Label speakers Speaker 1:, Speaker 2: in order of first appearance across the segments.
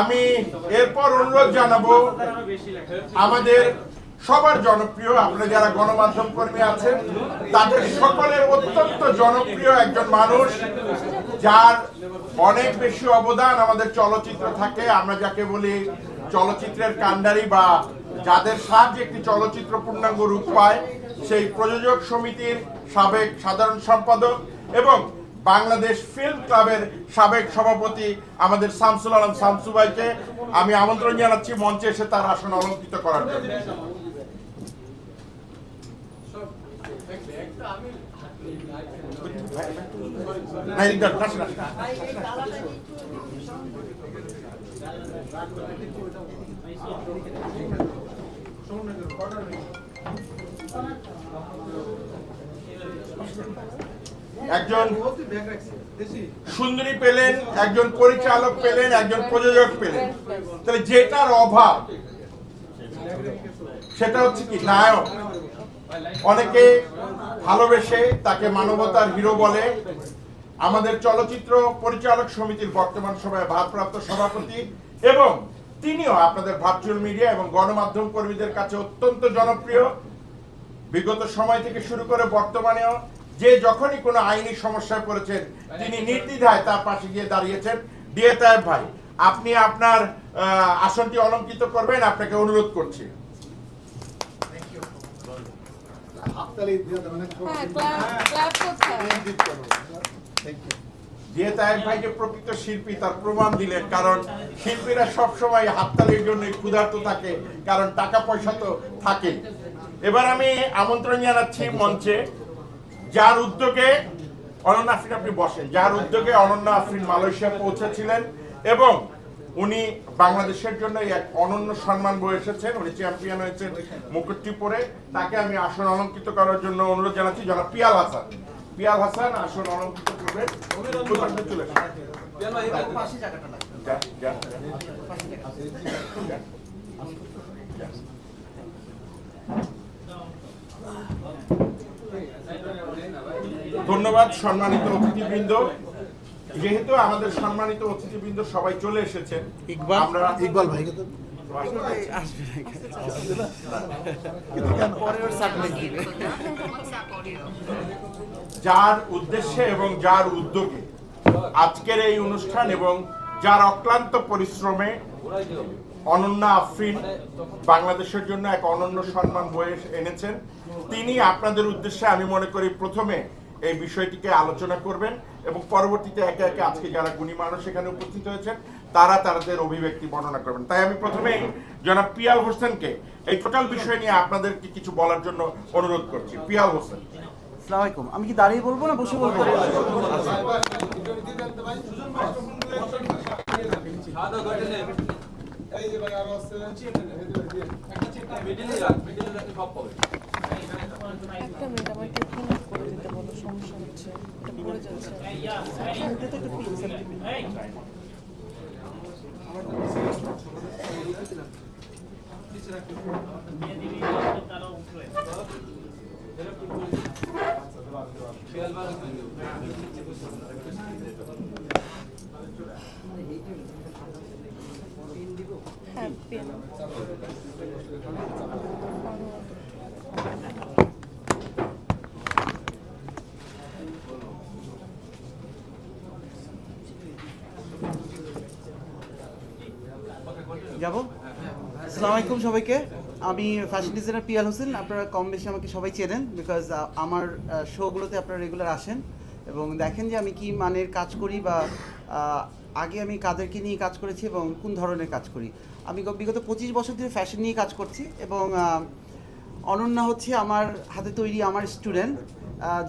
Speaker 1: আমি এরপর অনুরোধ জানাব, আমাদের সবার জনপ্রিয় আপনারা যারা গণমাধ্যম কর্মী আছেন, তাদের সকলের অত্যন্ত জনপ্রিয় একজন মানুষ, যার অনেক বেশি অবদান আমাদের চলচ্চিত্র থাকে। আমরা যাকে বলি চলচ্চিত্রের কান্ডারি বা যাদের সাহায্যে একটি চলচ্চিত্র পূর্ণাঙ্গ রূপ পায়, সেই প্রযোজক সমিতির সাবেক সাধারণ সম্পাদক এবং বাংলাদেশ ফিল্ম ক্লাবের সাবেক সভাপতি আমাদের শামসুল আলম শামসু ভাইকে আমি আমন্ত্রণ জানাচ্ছি মঞ্চে এসে তার আসন অলঙ্কৃত করার জন্য। না, এদিকটা, একজন সুন্দরী পেলেন একজন পরিচালক পেলেন একজন প্রযোজক পেলেন। তাহলে যেটার অভাব সেটা হচ্ছে কি নায়ক। অনেকে ভালোবেসে তাকে মানবতার হিরো বলে। আমাদের চলচ্চিত্র পরিচালক সমিতির বর্তমান সময়ে ভারপ্রাপ্ত সভাপতি এবং তিনিও আপনাদের ভার্চুয়াল মিডিয়া এবং গণমাধ্যম কর্মীদের কাছে অত্যন্ত জনপ্রিয়। বিগত সময় থেকে শুরু করে বর্তমানেও যে যখনই কোনো আইনি সমস্যায় পড়েছেন তিনি নির্দ্বিধায় তার পাশে গিয়ে দাঁড়িয়েছেন। ডিএ তায়েব ভাই আপনি আপনার আসনটি অলঙ্কৃত করবেন আপনাকে অনুরোধ করছি।
Speaker 2: হ্যাঁ
Speaker 1: ভাই যে প্রকৃত শিল্পী তার প্রমাণ দিলেন কারণ শিল্পীরা সবসময় হাততালির জন্য ক্ষুধার্ত থাকে কারণ টাকা পয়সা তো থাকে এবার আমি আমন্ত্রণ জানাচ্ছি মঞ্চে যার উদ্যোগে অনন্য আফরিন আপনি বসেন। যার উদ্যোগে অনন্য আফরিন মালয়েশিয়া পৌঁছেছিলেন এবং উনি বাংলাদেশের জন্য এক অনন্য সম্মান বয়ে এসেছেন। উনি চ্যাম্পিয়ন হয়েছেন মুকুটটি পরে তাকে আমি আসন অলঙ্কৃত করার জন্য অনুরোধ জানাচ্ছি যারা পিয়াল হাসান। পিয়াল হাসান আসন অলঙ্কৃত করবেন। চলে আসুন। ধন্যবাদ সম্মানিত অতিথিবৃন্দ। যেহেতু আমাদের সম্মানিত অতিথিবৃন্দ সবাই চলে এসেছেন
Speaker 3: ইকবাল?
Speaker 1: আমরা
Speaker 3: দিবে
Speaker 1: যার উদ্দেশ্যে এবং যার উদ্যোগে আজকের এই অনুষ্ঠান এবং যার অক্লান্ত পরিশ্রমে অনন্যা আফরিন বাংলাদেশের জন্য এক অনন্য সম্মান বয়ে এনেছেন। তিনি আপনাদের উদ্দেশ্যে আমি মনে করি প্রথমে এই বিষয়টিকে আলোচনা করবেন এবং পরবর্তীতে একে একে আজকে যারা গুণী মানুষ এখানে উপস্থিত হয়েছেন তারা তাদের অভিব্যক্তি বর্ণনা করবেন তাই আমি প্রথমে জনাব পিয়াল হোসেনকে এই টোটাল বিষয় নিয়ে আপনাদেরকে কিছু বলার জন্য অনুরোধ করছি পিয়াল হোসেন
Speaker 3: আসসালামু আমি কি দাঁড়িয়ে বলব না বসে বলব
Speaker 2: একটা মিনিট আমার সমস্যা হচ্ছে এটা পড়ে যাচ্ছে সামনেটা তো একটু সেন্টিমিটার হ্যাঁ পেন
Speaker 3: যাব? আসসালামু আলাইকুম সবাইকে। আমি ফ্যাশন ডিজাইনার পিয়াল হোসেন। আপনারা কম বেশি আমাকে সবাই চেনেন বিকজ আমার শোগুলোতে আপনারা রেগুলার আসেন। এবং দেখেন যে আমি কি মানের কাজ করি বা আগে আমি কাদেরকে নিয়ে কাজ করেছি এবং কোন ধরনের কাজ করি। আমি বিগত পঁচিশ বছর ধরে ফ্যাশন নিয়ে কাজ করছি এবং অনন্যা হচ্ছে আমার হাতে তৈরি আমার স্টুডেন্ট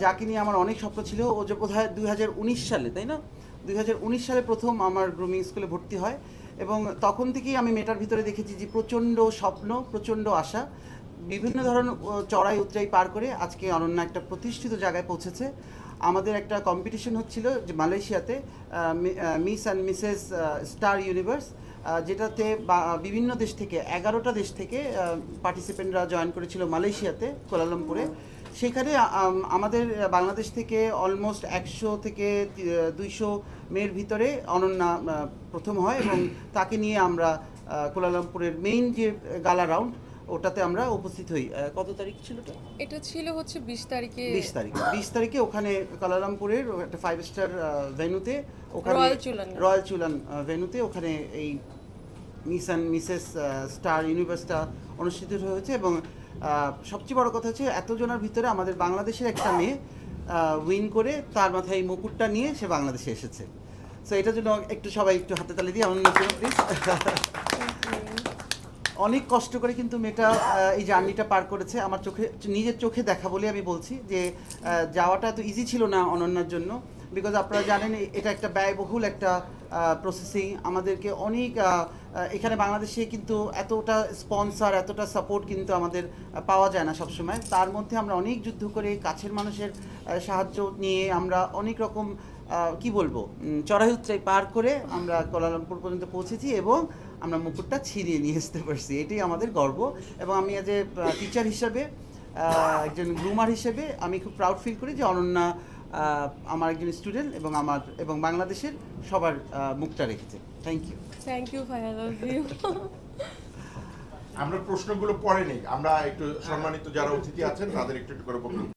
Speaker 3: যাকে নিয়ে আমার অনেক স্বপ্ন ছিল। ও যে বোধ হয় দুই হাজার উনিশ সালে, তাই না? দুই হাজার উনিশ সালে প্রথম আমার গ্রুমিং স্কুলে ভর্তি হয়। এবং তখন থেকেই আমি মেটার ভিতরে দেখেছি যে প্রচণ্ড স্বপ্ন প্রচণ্ড আশা বিভিন্ন ধরনের চড়াই উতরাই পার করে আজকে অনন্যা একটা প্রতিষ্ঠিত জায়গায় পৌঁছেছে। আমাদের একটা কম্পিটিশন হচ্ছিল যে মালয়েশিয়াতে Miss and Mrs Star Universe যেটাতে বিভিন্ন দেশ থেকে এগারোটা দেশ থেকে পার্টিসিপেন্টরা জয়েন করেছিল মালয়েশিয়াতে কোলালামপুরে সেখানে আমাদের বাংলাদেশ থেকে অলমোস্ট একশো থেকে দুইশো মেয়ের ভিতরে অনন্যা প্রথম হয় এবং তাকে নিয়ে আমরা আহ, কুয়ালালামপুরের মেইন যে গালা রাউন্ড ওটাতে আমরা উপস্থিত হই। কত তারিখ ছিল
Speaker 4: এটা? ছিল হচ্ছে বিশ তারিখে।
Speaker 3: বিশ তারিখে। বিশ তারিখে ওখানে কালারামপুরের একটা ফাইভ স্টার ভেন্যুতে ওখানে
Speaker 4: রয়্যাল চুলান।
Speaker 3: রয়্যাল চুলান ভেন্যুতে ওখানে এই মিস অ্যান্ড মিসেস স্টার ইউনিভার্সটা অনুষ্ঠিত হয়েছে এবং সবচেয়ে বড় কথা হচ্ছে এতজনের ভিতরে আমাদের বাংলাদেশের একটা মেয়ে উইন করে তার মাথায় এই মুকুটটা নিয়ে সে বাংলাদেশে এসেছে। সো এটার জন্য একটু সবাই একটু হাতে তালি দিয়ে আমার জন্য প্লিজ অনেক কষ্ট করে কিন্তু মেয়েটা এই জার্নিটা পার করেছে। আমার চোখে নিজের চোখে দেখা বলে আমি বলছি যে যাওয়াটা তো ইজি ছিল না অনন্যার জন্য। বিকজ আপনারা জানেন, এটা একটা ব্যয়বহুল একটা প্রসেসিং আমাদেরকে অনেক এখানে বাংলাদেশে কিন্তু এতটা স্পন্সর এতটা সাপোর্ট কিন্তু আমাদের পাওয়া যায় না সবসময়। তার মধ্যে আমরা অনেক যুদ্ধ করে কাছের মানুষের সাহায্য নিয়ে আমরা অনেক রকম কি বলব চড়াই উতরাই পার করে আমরা কোলালামপুর পর্যন্ত পৌঁছেছি এবং আমরা মুকুটটা ছিনিয়ে নিয়ে আসতে পারছি। এটাই আমাদের গর্ব। এবং আমি এজ এ টিচার হিসাবে একজন গ্রুমার হিসেবে আমি খুব প্রাউড ফিল করি যে অনন্যা আমার একজন স্টুডেন্ট এবং আমার এবং বাংলাদেশের সবার আহ, মুখটা রেখেছে। থ্যাংক ইউ
Speaker 4: থ্যাংক ইউ ভাই লাভ ইউ
Speaker 1: আমরা প্রশ্নগুলো পরে নেই। আমরা একটু সম্মানিত যারা অতিথি আছেন তাদের একটু একটু করে বলুন।